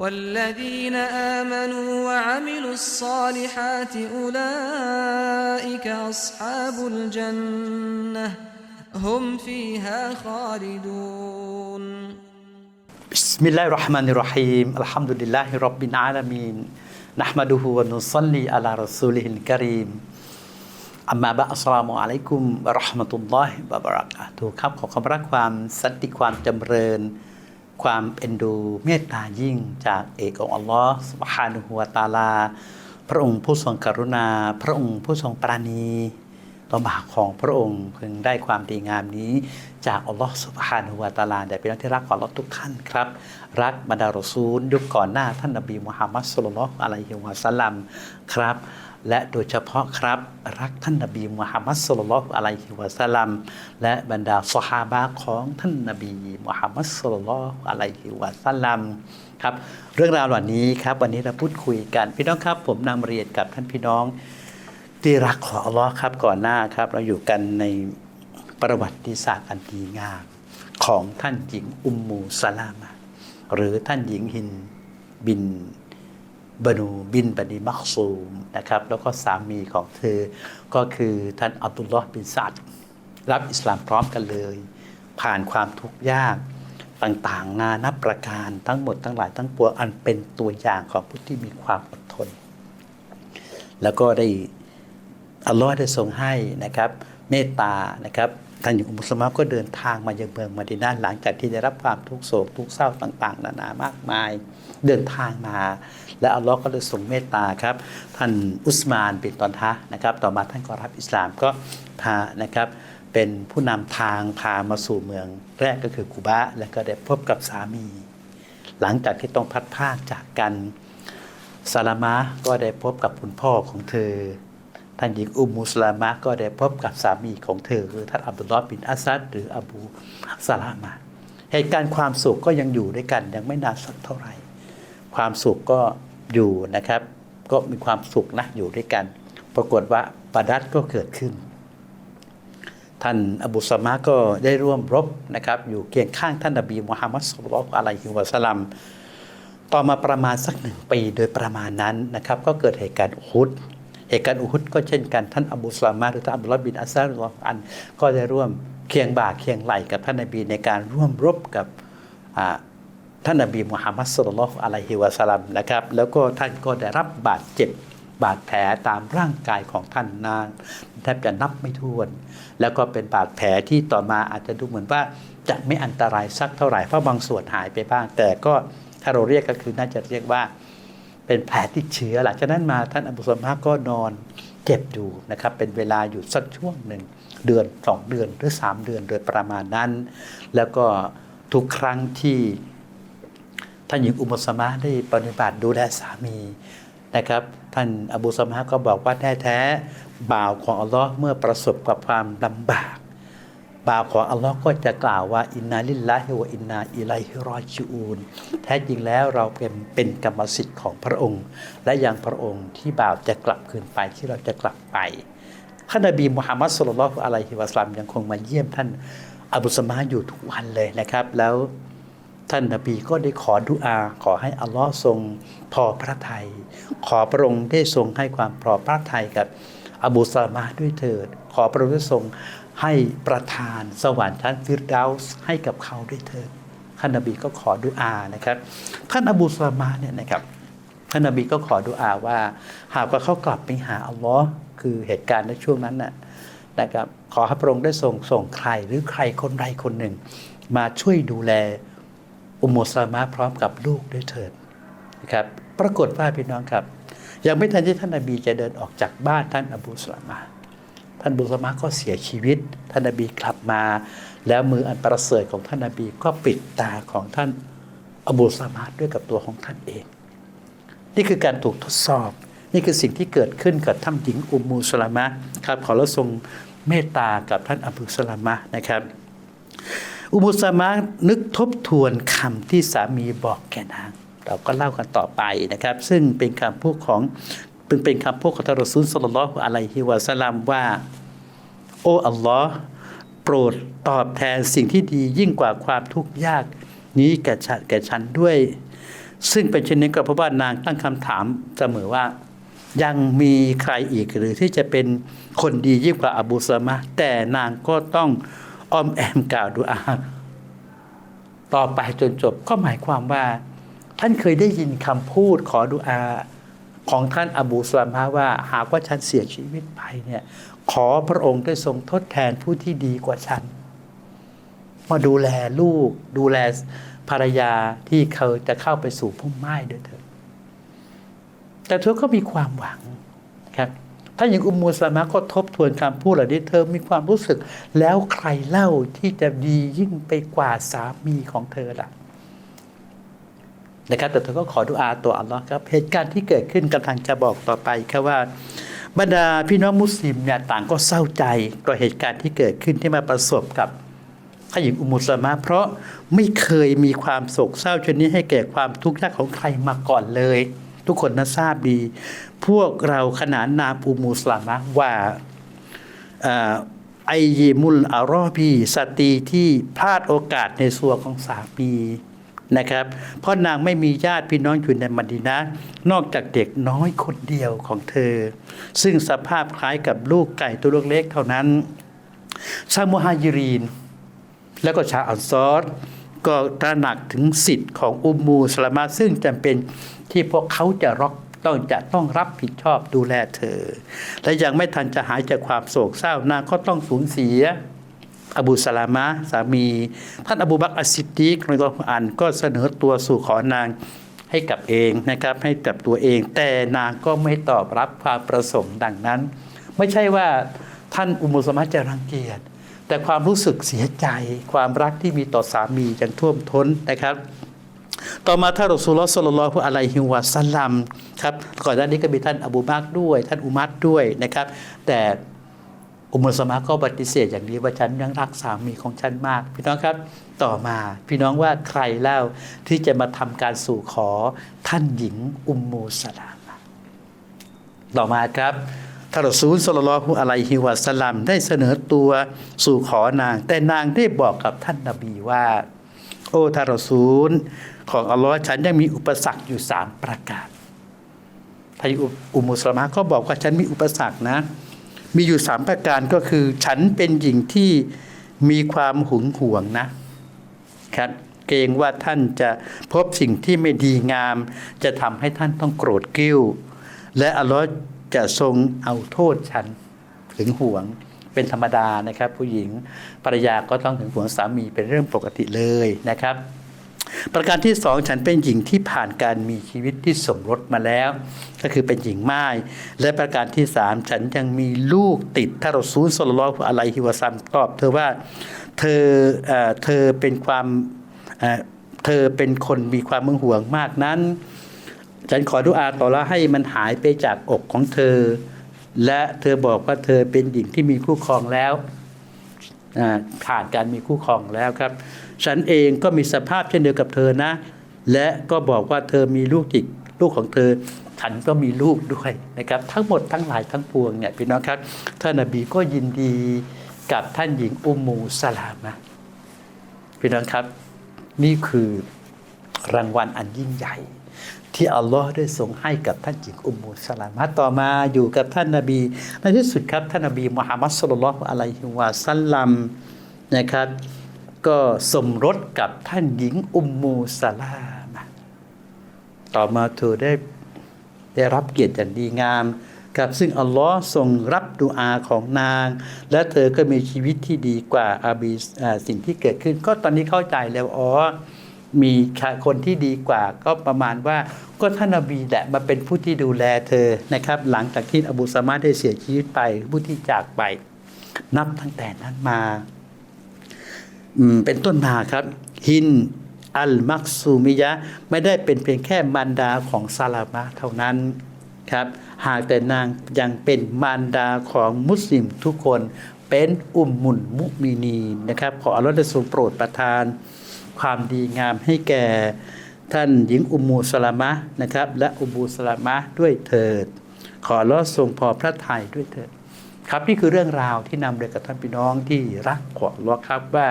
والذين آمنوا وعملوا الصالحات أولئك أصحاب الجنة هم فيها خالدون بسم الله الرحمن الرحيم الحمد لله رب العالمين نحمده ونصلي على رسوله الكريم อัมมาบะอัสสลามุอะลัยกุมวะเราะห์มะตุลลอฮิวะบะเราะกาตุฮ์ครับขอความรักความสันติความจำเริญ ความเอ็นดูเมตตายิ่งจากเอกองอัลลอฮ์สุบฮานุฮุวตาลา พระองค์ผู้ทรงกรุณา พระองค์ผู้ทรงปราณีต่อบาของพระองค์เพิ่งได้ความดีงามนี้ จากอัลลอฮ์สุบฮานุฮุวะตาลาแต่เป็นที่รักของอัลลอฮ์ทุกท่านครับ รักบรรดารอซูลยุคก่อนหน้าท่านนบีมุฮัมมัดสุลลัลลอฮุอะลัยฮิวะสัลลัมครับ และโดยเฉพาะครับรักท่านนบีมุฮัมมัดสุลลัลอฮุอะลัยฮิวะสัลลัมและบรรดาสหาบะของท่านนบีมุฮัมมัดสุลลัลอฮุอะลัยฮิวะสัลลัมครับเรื่องราวเหล่านี้ครับวันนี้เราพูดคุยกันพี่น้องครับ ผมนำเรียนกับท่านพี่น้อง ที่รักของอัลลอฮ์ครับก่อนหน้าครับ เราอยู่กันในประวัติศาสตร์อันดีงามของท่านหญิงอุมมูสลามะหรือท่านหญิงฮินบิน บานูบินบันีมักซูมนะครับแล้วก็สามีของเธอ ก็คือท่านอับดุลลอฮ์บินซัดรับอิสลามพร้อมกันเลย ผ่านความทุกข์ยากต่างๆ นานับประการทั้งหมดทั้งหลายทั้งปวงอันเป็นตัวอย่างของผู้ที่มีความอดทน แล้วก็ได้อัลลอฮ์ได้ทรงให้นะครับ เมตตานะครับ ท่านอุมมุสลิมก็เดินทางมายังเมืองมาดินาหลังจากที่ได้รับความทุกโศกทุกเศร้าต่าง ๆ นานามากมาย เดินทางมา และอัลลอฮ์ก็ได้ทรงเมตตาครับ ท่านอุสมานเป็นตอนทะนะครับ ต่อมาท่านก็รับอิสลามก็พานะครับ เป็นผู้นำทางพามาสู่เมือง แรกก็คือกูบะแล้วก็ได้พบกับสามี หลังจากที่ต้องพัดพากจากกันซาลามะก็ได้พบกับคุณพ่อของเธอ ท่านหญิงอุมมุสลามะก็ได้พบกับสามีของเธอคือท่านอับดุลลอฮ์บินอัสซัดหรืออบูซาลามะเหตุการณ์ความสุขก็ยังอยู่ด้วยกันยังไม่นานสักเท่าไหร่ ความสุขก็อยู่นะครับ ก็มีความสุขนะอยู่ด้วยกัน ปรากฏว่าปาดัดก็เกิดขึ้น ท่านอบูสามะก็ได้ร่วมรบนะครับ อยู่เคียงข้างท่านนบีมุฮัมมัดสุลลัลอฮุอะลัยฮิวะสลลัมต่อมาประมาณสักหนึ่งปีโดยประมาณนั้นนะครับ ก็เกิดเหตุการณ์อุฮุด เหตุการณ์อุฮุดก็เช่นกันท่านอบูสลามะหรือท่านอับดุลลอฮ์บินอัสซารุลลอฮ์อันก็ได้ร่วมเคียงบ่าเคียงไหลกับท่านนบีในการร่วมรบกับอ่าท่านนบีมุฮัมมัดสุลลัลลอฮุอะลัยฮิวะสัลลัมนะครับแล้วก็ท่านก็ได้รับบาดเจ็บบาดแผลตามร่างกายของท่านนานแทบจะนับไม่ถ้วน แล้วก็เป็นบาดแผลที่ต่อมาอาจจะดูเหมือนว่าจะไม่อันตรายสักเท่าไหร่เพราะบางส่วนหายไปบ้าง แต่ก็ถ้าเราเรียกก็คือน่าจะเรียกว่า เป็นแผลติดเชื้อหลังจากนั้นมาท่านอบูสลามะก็นอนเจ็บอยู่นะครับเป็นเวลาอยู่สักช่วงหนึ่งเดือนสองเดือนหรือสามเดือนโดยประมาณนั้น แล้วก็ทุกครั้งที่ท่านหญิงอุมสมะได้ปฏิบัติดูแลสามีนะครับท่านอบูสลามะก็บอกว่าแท้แท้บ่าวของอัลลอฮ์เมื่อประสบกับความลำบาก บ่าวของอัลลอฮ์ก็จะกล่าวว่าอินนาลิลลาฮิวะอินนาอิไลฮิรอจิอูนแท้จริงแล้วเราเป็นเป็นกรรมสิทธิ์ของพระองค์ และยังพระองค์ที่บ่าวจะกลับคืนไปที่เราจะกลับไปท่านนบีมุฮัมมัดสุลลัลลอฮุอะลัยฮิวะสัลลัมยังคงมาเยี่ยมท่านอบูสมาอยู่ทุกวันเลยนะครับ แล้วท่านนบีก็ได้ขอดุอา ขอให้อัลลอฮ์ทรงพอพระทัยขอพระองค์ได้ทรงให้ความพอพระทัยกับ อบูซาลามะด้วยเถิด ขอพระองค์ทรงให้ประทานสวรรค์ชั้นฟิรดาส์ให้กับเขาด้วยเถิดท่านนบีก็ขอดุอานะครับ ท่านอบูซาลามะเนี่ยนะครับท่านนบีก็ขอดุอาว่า หากว่าเขากลับไปหาอัลลอฮ์คือเหตุการณ์ในช่วงนั้นน่ะนะครับขอให้พระองค์ได้ส่งส่งใครหรือใครคนใดคนหนึ่ง มาช่วยดูแลอุมมุสลามะพร้อมกับลูกด้วยเถิดนะครับ ปรากฏว่าพี่น้องครับ ยังไม่ทันที่ท่านนบีจะเดินออกจากบ้านท่านอบูสลามะท่านอบูสลามะก็เสียชีวิต ท่านนบีกลับมา แล้วมืออันประเสริฐของท่านนบีก็ปิดตาของท่านอบูสลามะด้วยกับตัวของท่านเอง นี่คือการถูกทดสอบ นี่คือสิ่งที่เกิดขึ้นกับท่านหญิงอุมมูสลามะครับขอรับทรงเมตตากับท่านอบูสลามะนะครับอุมุสามะนึกทบทวนคำที่สามีบอกแก่นาง เราก็เล่ากันต่อไปนะครับ ซึ่งเป็นคำพูดของเป็นเป็นคำพูดของทารอซูลสลลลอฮุอะลัยฮิวะสลลัมว่า โอ้อัลลอฮ์โปรดตอบแทนสิ่งที่ดียิ่งกว่าความทุกข์ยากนี้แก่ฉันแก่ฉันด้วย ซึ่งเป็นเช่นนี้ก็เพราะว่านางตั้งคำถามเสมอว่ายังมีใครอีกหรือที่จะเป็นคนดียิ่งกว่าอบูซามะแต่นางก็ต้องอ้อมแอมกล่าวดูอาต่อไปจนจบก็หมายความว่า ท่านเคยได้ยินคำพูดขอดุอาของท่านอบูสลามะว่า หากว่าฉันเสียชีวิตไปเนี่ยขอพระองค์ได้ทรงทดแทนผู้ที่ดีกว่าฉัน มาดูแลลูก ดูแลภรรยาที่เขาจะเข้าไปสู่พุ่มไม้ด้วยเถิดแต่เธอก็มีความหวังครับถ้าอย่างอุมมูสลามะก็ทบทวนคำพูดเหล่านี้เธอมีความรู้สึก แล้วใครเล่าที่จะดียิ่งไปกว่าสามีของเธอล่ะ นะครับแต่เธอก็ขอดุอาตัวอัลลอฮ์ครับเหตุการณ์ที่เกิดขึ้นกำลังจะบอกต่อไปครับว่าบรรดาพี่น้องมุสลิมเนี่ยต่างก็เศร้าใจต่อเหตุการณ์ที่เกิดขึ้นที่มาประสบกับท่าหญิงอุมุสลามะเพราะไม่เคยมีความโศกเศร้าชนนี้ให้แก่ความทุกข์ยากของใครมาก่อนเลย ทุกคนน่าทราบดี พวกเราขนานนามอุมุสลามะว่าอ่าไอยีมุลอารอบีสตีที่พลาดโอกาสในส่วนของสามี นะครับ เพราะนางไม่มีญาติพี่น้องอยู่ในมดีนะ นอกจากเด็กน้อยคนเดียวของเธอ ซึ่งสภาพคล้ายกับลูกไก่ตัวเล็กๆเท่านั้น ชาวมุฮายิรีน แล้วก็ชาวอัลซอรก็ตระหนักถึงสิทธิ์ของอุมมูสลามะซึ่งจำเป็นที่พวกเขาจะรอกต้องจะต้องรับผิดชอบดูแลเธอ และยังไม่ทันจะหายจากความโศกเศร้านางก็ต้องสูญเสีย อบูสลามะสามี ท่านอบูบักอัสซิดดีกในกุรอานก็เสนอตัวสู่ขอนางให้กับเองนะครับ ให้กับตัวเอง แต่นางก็ไม่ตอบรับความประสงค์ดังนั้น ไม่ใช่ว่าท่านอุมุสมะจะรังเกียจแต่ความรู้สึกเสียใจความรักที่มีต่อสามียังท่วมท้นนะครับ ต่อมาท่านรอซูลลอฮ์ศ็อลลอฮุอะลัยฮิวะซัลลัมครับก่อนหน้านี้ก็มีท่านอบูบักด้วย ท่านอุมัดด้วยนะครับ แต่ อุมสมะก็ปฏิเสธอย่างนี้ว่าฉันยังรักสามีของฉันมาก พี่น้องครับต่อมาพี่น้องว่าใครเล่าที่จะมาทำการสู่ขอท่านหญิงอุมมูสลามต่อมาครับทารซูลสลลอฮุอะลัยฮิวะสัลลัมได้เสนอตัวสู่ขอนาง แต่นางได้บอกกับท่านนบีว่า โอ้ทารซูลของอัลลอฮ์ฉันยังมีอุปสรรคอยู่สามประการท่านอุมมุสลามะก็บอกว่าฉันมีอุปสรรคนะ มีอยู่สามประการก็คือ ฉันเป็นหญิงที่มีความหึงหวงนะครับเกรงว่าท่านจะพบสิ่งที่ไม่ดีงาม จะทำให้ท่านต้องโกรธกิ้ว และอัลลอฮ์จะทรงเอาโทษฉันถึงห่วงเป็นธรรมดานะครับ ผู้หญิงภรรยาก็ต้องถึงห่วงสามีเป็นเรื่องปกติเลยนะครับ ประการที่สองฉันเป็นหญิงที่ผ่านการมีชีวิตที่สมรสมาแล้ว ก็คือเป็นหญิงม่าย และประการที่สามฉันยังมีลูกติดถ้าเราซูลสลลัลออะลัยฮิวซัมตอบเธอว่าเธอเอ่อเธอเป็นความเอ่อเธอเป็นคนมีความมึงห่วงมากนั้น ฉันขอดุอาต่อละให้มันหายไปจากอกของเธอ และเธอบอกว่าเธอเป็นหญิงที่มีคู่ครองแล้ว อ่าผ่านการมีคู่ครองแล้วครับ ฉันเองก็มีสภาพเช่นเดียวกับเธอนะ และก็บอกว่าเธอมีลูกจิกลูกของเธอ ฉันก็มีลูกด้วยนะครับ ทั้งหมดทั้งหลายทั้งปวงเนี่ยพี่น้องครับท่านนบีก็ยินดีกับท่านหญิงอุมมูสลามะพี่น้องครับ นี่คือรางวัลอันยิ่งใหญ่ ที่อัลลอฮ์ได้ทรงให้กับท่านหญิงอุมมูสลามะต่อมาอยู่กับท่านนาบี ในที่สุดครับท่านนาบีมุฮัมมัดสุลลัลอะลัยฮิวะสัลลัมนะครับ ก็สมรสกับท่านหญิงอุมมูสลามะต่อมาเธอได้ได้รับเกียรติอย่างดีงามกับซึ่งอัลลอฮ์ทรงรับดุอาของนาง และเธอก็มีชีวิตที่ดีกว่าอาบีอ่าสิ่งที่เกิดขึ้น ก็ตอนนี้เข้าใจแล้วอ๋อ มีคนที่ดีกว่าก็ประมาณว่าก็ท่านนบีแหละมาเป็นผู้ที่ดูแลเธอนะครับ หลังจากที่อบูสามะได้เสียชีวิตไปผู้ที่จากไป นับตั้งแต่นั้นมาเป็นต้นมาครับ ฮินอัลมักซูมิยะ ไม่ได้เป็นเพียงแค่มารดาของซาลามะเท่านั้นครับ หากแต่นางยังเป็นมารดาของมุสลิมทุกคนเป็นอุมมุนมุมินีนะครับ ขออัลลอฮ์ได้ทรงโปรดประทาน ความดีงามให้แก่ท่านหญิงอุมูสลามะนะครับ และอุมมูสลามะด้วยเถิด ขออัลอฮ์ทรงพอพระทัยด้วยเถิด ครับนี่คือเรื่องราวที่นำเรียนกับท่านพี่น้องที่รักของอัลอครับว่า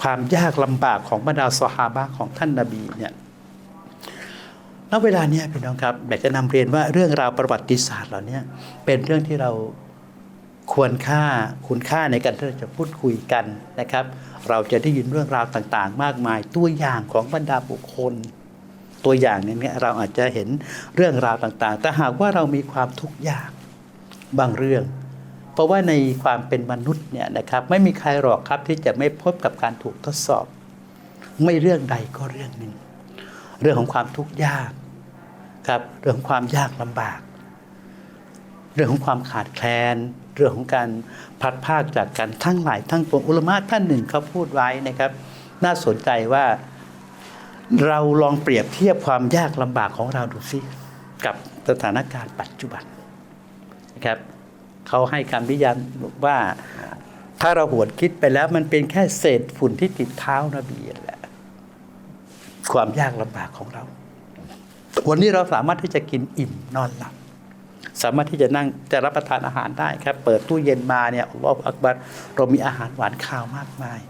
ความยากลำบากของบรรดาสหาบะของท่านนาบีเนี่ยณเวลาเนี้ยพี่น้องครับอยากจะนำเรียนว่าเรื่องราวประวัติศาสตร์เหล่านี้เป็นเรื่องที่เรา ควรค่าคุณค่าในการที่เราจะพูดคุยกันนะครับ เราจะได้ยินเรื่องราวต่างๆ มากมาย ตัวอย่างของบรรดาบุคคล ตัวอย่างนเนี้เราอาจจะเห็นเรื่องราวต่างๆ แต่หากว่าเรามีความทุกข์ยากบางเรื่อง เพราะว่าในความเป็นมนุษย์เนี่ยนะครับไม่มีใครหรอกครับที่จะไม่พบกับการถูกทดสอบ ไม่เรื่องใดก็เรื่องหนึ่งเรื่องของความทุกข์ยากครับเรื่องของความยากลำบาก เรื่องของความขาดแคลน เรื่องของการพัดพรากจากกันทั้งหลายทั้งปวงอุลามะท่านหนึ่งเขาพูดไว้นะครับ น่าสนใจว่าเราลองเปรียบเทียบความยากลำบากของเราดูสิกับสถานการณ์ปัจจุบันนะครับเขาให้คำนิยามว่าถ้าเราหวนคิดไปแล้วมันเป็นแค่เศษฝุ่นที่ติดเท้านบีแหละความยากลำบากของเรา วันนี้เราสามารถที่จะกินอิ่มนอนหลับ สามารถที่จะนั่งจะรับประทานอาหารได้ครับ เปิดตู้เย็นมาเนี่ยอัลลอฮฺอักบัรเรามีอาหารหวานข้าวมากมาย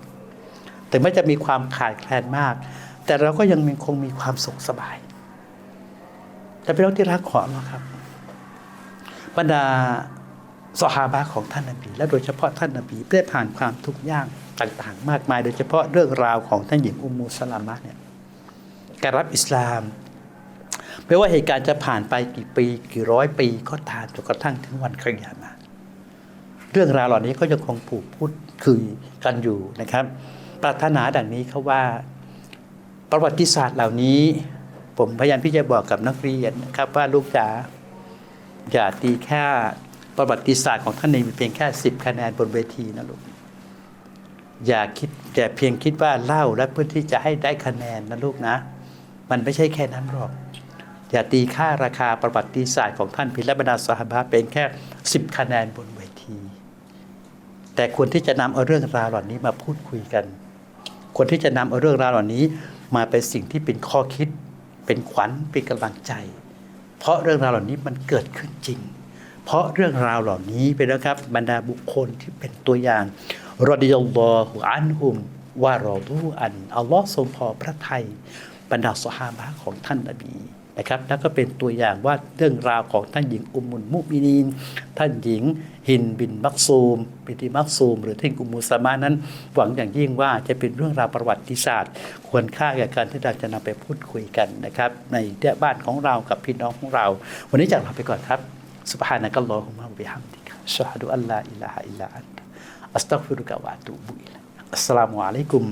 แต่ไม่จะมีความขาดแคลนมาก แต่เราก็ยังคงมีความสุขสบายแต่เป็นเรื่องที่รักของเราครับบรรดาสหาบะของท่านนบี และโดยเฉพาะท่านนบีได้ผ่านความทุกข์ยากต่างๆ มากมาย โดยเฉพาะเรื่องราวของท่านหญิงอุมมูสลามะเนี่ยการรับอิสลาม ไม่ว่าเหตุการณ์จะผ่านไปกี่ปี กี่ร้อยปีก็ตามจนกระทั่งถึงวันคริยามาเรื่องราวเหล่านี้ก็ยังคงผูกพูดคุยกันอยู่นะครับ ปรารถนาดังนี้เขาว่าประวัติศาสตร์เหล่านี้ ผมพยายามที่จะบอกกับนักเรียนนะครับว่าลูกจ๋าอย่าตีแค่ประวัติศาสตร์ของท่านเองเพียงแค่สิบคะแนนบนเวทีนะลูกอย่าคิดแต่เพียงคิดว่าเล่าและเพื่อที่จะให้ได้คะแนนนะลูกนะ มันไม่ใช่แค่นั้นหรอก อย่าตีค่าราคาประวัติศาสตร์ของท่านพิรบรรดาสหบาเป็นแค่สิบคะแนนบนเวที แต่ควรที่จะนำเอาเรื่องราวเหล่านี้มาพูดคุยกัน ควรที่จะนำเอาเรื่องราวเหล่านี้มาเป็นสิ่งที่เป็นข้อคิด เป็นขวัญเป็นกำลังใจ เพราะเรื่องราวเหล่านี้มันเกิดขึ้นจริง เพราะเรื่องราวเหล่านี้เป็นนะครับบรรดาบุคคลที่เป็นตัวอย่างรอดิยลลอฮุอันฮุมว่ารอดูอันอัลลอฮ์ทรงพอพระทัยบรรดาสหาบะของท่านนบี นะครับแล้วก็เป็นตัวอย่างว่าเรื่องราวของท่านหญิงอุมุลมุบินีน ท่านหญิงหินบินมักซูมปิติมักซูม หรือท่านกุมูสมานั้น หวังอย่างยิ่งว่าจะเป็นเรื่องราวประวัติศาสตร์ ควรค่าแก่การที่เราจะนำไปพูดคุยกันนะครับในบ้านของเรากับพี่น้องของเรา วันนี้จากเราไปก่อนครับสุบฮานะกัลลอฮุมะบิฮัมดิกะชาดุอัลลาอิลาฮะอิลลาอันอัสตักฟิรุกะวะตูบุอิลอัสสลามุอะลัยกุม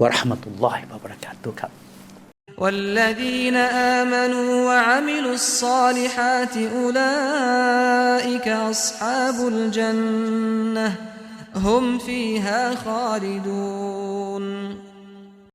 วะราะห์มะตุลลอฮิวะบะเราะกาตุฮครับ والذين آمنوا وعملوا الصالحات أولئك أصحاب الجنة هم فيها خالدون.